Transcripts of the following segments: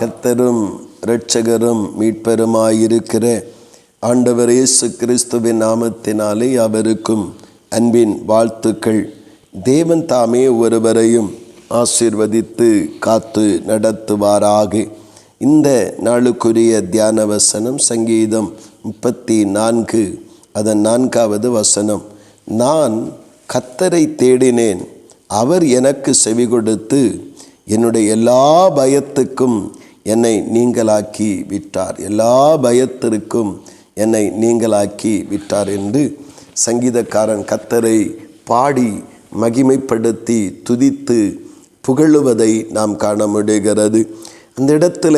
கத்தரும் இரட்சகரும் மீட்பெருமாயிருக்கிற ஆண்டவர் இயேசு கிறிஸ்துவின் நாமத்தினாலே அவருக்கும் அன்பின் வாழ்த்துக்கள். தேவன் தாமே ஒருவரையும் ஆசிர்வதித்து காத்து நடத்துவாராக. இந்த நாளுக்குரிய தியான வசனம் சங்கீதம் முப்பத்தி நான்கு அதன் நான்காவது வசனம். நான் கத்தரை தேடினேன் அவர் எனக்கு செவி கொடுத்து என்னுடைய எல்லா பயத்துக்கும் என்னை நீங்களாக்கி விட்டார். எல்லா பயத்திற்கும் என்னை நீங்களாக்கி விட்டார் என்று சங்கீதக்காரன் கத்தரை பாடி மகிமைப்படுத்தி துதித்து புகழுவதை நாம் காண முடிகிறது. அந்த இடத்துல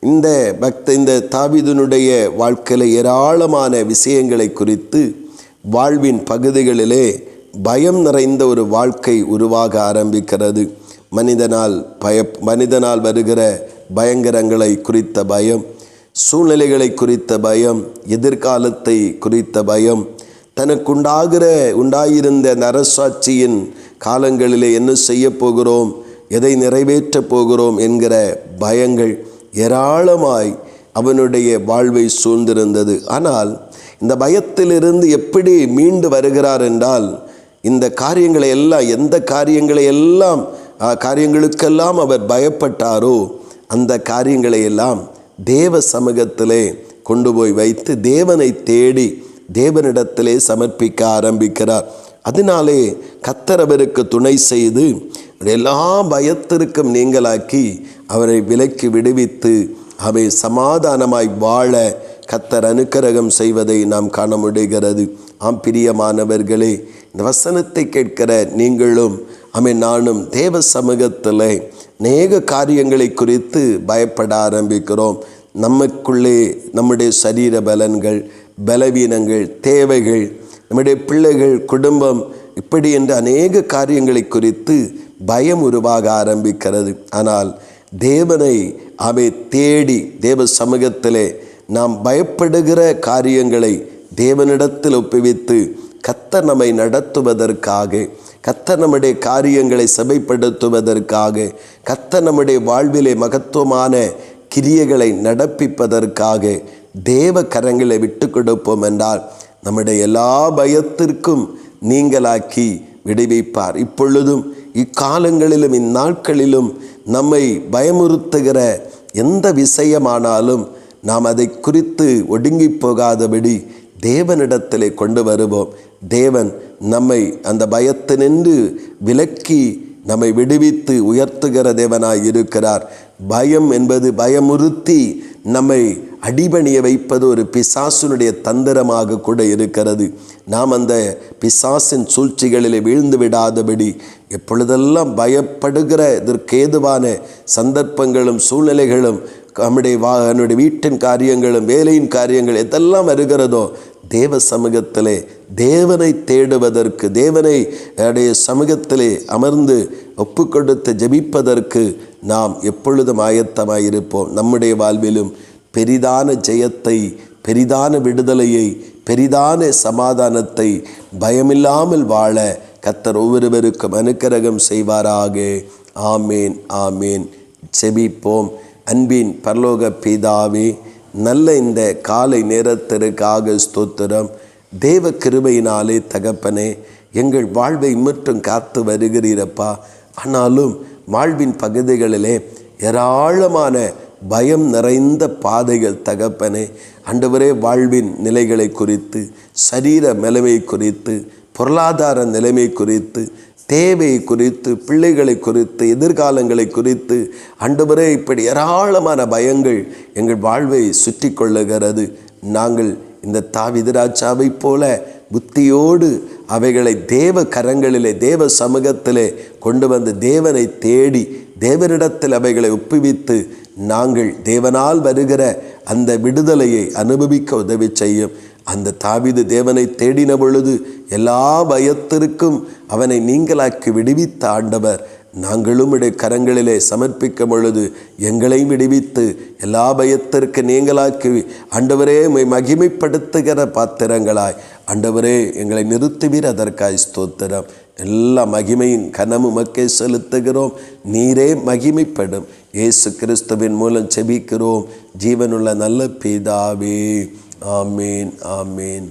இந்த பக்த இந்த தாவிதனுடைய வாழ்க்கையில் ஏராளமான விஷயங்களை குறித்து வாழ்வின் பகுதிகளிலே பயம் நிறைந்த ஒரு வாழ்க்கை உருவாக ஆரம்பிக்கிறது. மனிதனால் பய மனிதனால் வருகிற பயங்கரங்களை குறித்த பயம் சூழ்நிலைகளை குறித்த பயம் எதிர்காலத்தை குறித்த பயம். தனக்குண்டாகிற உண்டாயிருந்த அந்த அரசாட்சியின் காலங்களிலே என்ன செய்ய போகிறோம் எதை நிறைவேற்றப் போகிறோம் என்கிற பயங்கள் ஏராளமாய் அவனுடைய வாழ்வை சூழ்ந்திருந்தது. ஆனால் இந்த பயத்திலிருந்து எப்படி மீண்டு வருகிறார் என்றால் இந்த காரியங்களை எல்லாம் எந்த காரியங்களை எல்லாம் காரியங்களுக்கெல்லாம் அவர் பயப்பட்டாரோ அந்த காரியங்களை எல்லாம் தேவ சமூகத்திலே கொண்டு போய் வைத்து தேவனை தேடி தேவனிடத்திலே சமர்ப்பிக்க ஆரம்பிக்கிறார். அதனாலே கத்தர் அவருக்கு துணை செய்து எல்லா பயத்திற்கும் நீங்களாக்கி அவரை விலக்கி விடுவித்து அவை சமாதானமாய் வாழ கத்தர் அனுக்கிரகம் செய்வதை நாம் காண முடிகிறது. ஆம் பிரியமானவர்களே இந்த வசனத்தை கேட்கிற நீங்களும் அமை நானும் தேவ சமூகத்தில் அநேக காரியங்களை குறித்து பயப்பட ஆரம்பிக்கிறோம். நமக்குள்ளே நம்முடைய சரீர பலன்கள் பலவீனங்கள் தேவைகள் நம்முடைய பிள்ளைகள் குடும்பம் இப்படி என்ற அநேக காரியங்களை குறித்து பயம் உருவாக ஆரம்பிக்கிறது. ஆனால் தேவனை அவை தேடி தேவ சமூகத்திலே நாம் பயப்படுகிற காரியங்களை தேவனிடத்தில் ஒப்புவித்து கத்தர் நம்மை நடத்துவதற்காக கத்த நம்முடைய காரியங்களை சபைப்படுத்துவதற்காக கத்த நம்முடைய வாழ்விலே மகத்துவமான கிரியைகளை நடப்பிப்பதற்காக தேவ கரங்களை விட்டு கொடுப்போம் என்றால் நம்முடைய எல்லா பயத்திற்கும் நீங்களாக்கி விடுவிப்பார். இப்பொழுதும் இக்காலங்களிலும் இந்நாட்களிலும் நம்மை பயமுறுத்துகிற எந்த விஷயமானாலும் நாம் அதை குறித்து ஒடுங்கி போகாதபடி தேவனிடத்திலே கொண்டு வருவோம். தேவன் நம்மை அந்த பயத்தினின்று விலக்கி நம்மை விடுவித்து உயர்த்துகிற தேவனாய் இருக்கிறார். பயம் என்பது பயமுறுத்தி நம்மை அடிபணிய வைப்பது ஒரு பிசாசுனுடைய தந்திரமாக கூட இருக்கிறது. நாம் அந்த பிசாசின் சூழ்ச்சிகளிலே வீழ்ந்து விடாதபடி எப்பொழுதெல்லாம் பயப்படுகிற இதற்கேதுவான சந்தர்ப்பங்களும் சூழ்நிலைகளும் நம்முடைய வா நம்முடைய வீட்டின் காரியங்களும் வேலையின் காரியங்கள் எதெல்லாம் வருகிறதோ தேவ சமூகத்திலே தேவனை தேடுவதற்கு தேவனை அடைய சமூகத்திலே அமர்ந்து ஒப்பு கொடுத்து ஜெபிப்பதற்கு நாம் எப்பொழுதும் ஆயத்தமாயிருப்போம். நம்முடைய வாழ்விலும் பெரிதான ஜெயத்தை பெரிதான விடுதலையை பெரிதான சமாதானத்தை பயமில்லாமல் வாழ கத்தர் ஒவ்வொருவருக்கும் அனுக்கிரகம் செய்வாராக. ஆமேன் ஆமேன். செபிப்போம் அன்பின் பரலோக பிதாவே நல்ல இந்த காலை நேரத்திற்காக ஸ்தோத்திரம். தேவ கிருபையினாலே தகப்பனே எங்கள் வாழ்வை மட்டும் காத்து வருகிறீரப்பா. ஆனாலும் வாழ்வின் பகுதிகளிலே ஏராளமான பயம் நிறைந்த பாதைகள் தகப்பனே அண்டவரே வாழ்வின் நிலைகளை குறித்து சரீர நிலைமை குறித்து பொருளாதார நிலைமை குறித்து தேவை குறித்து பிள்ளைகளை குறித்து எதிர்காலங்களை குறித்து ஆண்டவரே இப்படி ஏராளமான பயங்கள் எங்கள் வாழ்வை சுற்றி கொள்ளுகிறது நாங்கள் இந்த தாவிதராஜாவை போல புத்தியோடு அவைகளை தேவ கரங்களிலே தேவ சமூகத்திலே கொண்டு வந்து தேவனை தேடி தேவனிடத்தில் அவைகளை ஒப்புவித்து நாங்கள் தேவனால் வருகிற அந்த விடுதலையை அனுபவிக்க உதவி செய்யும். அந்த தாவிது தேவனை தேடின பொழுது எல்லா பயத்திற்கும் அவனை நீங்களாக்கி விடுவித்த ஆண்டவர். நாங்களும் இடைய கரங்களிலே சமர்ப்பிக்கும் பொழுது எங்களையும் விடுவித்து எல்லா பயத்திற்கு நீங்களாக்கி ஆண்டவரே உம்மை மகிமைப்படுத்துகிற பாத்திரங்களாய். ஆண்டவரே எங்களை நிறுத்துவீர் அதற்காய் ஸ்தோத்திரம். எல்லா மகிமையும் கனமும் மக்கே செலுத்துகிறோம். நீரே மகிமைப்படும். இயேசு கிறிஸ்துவின் மூலம் செபிக்கிறோம். ஜீவனுள்ள நல்ல பிதாவே. ஆமேன் ஆமேன்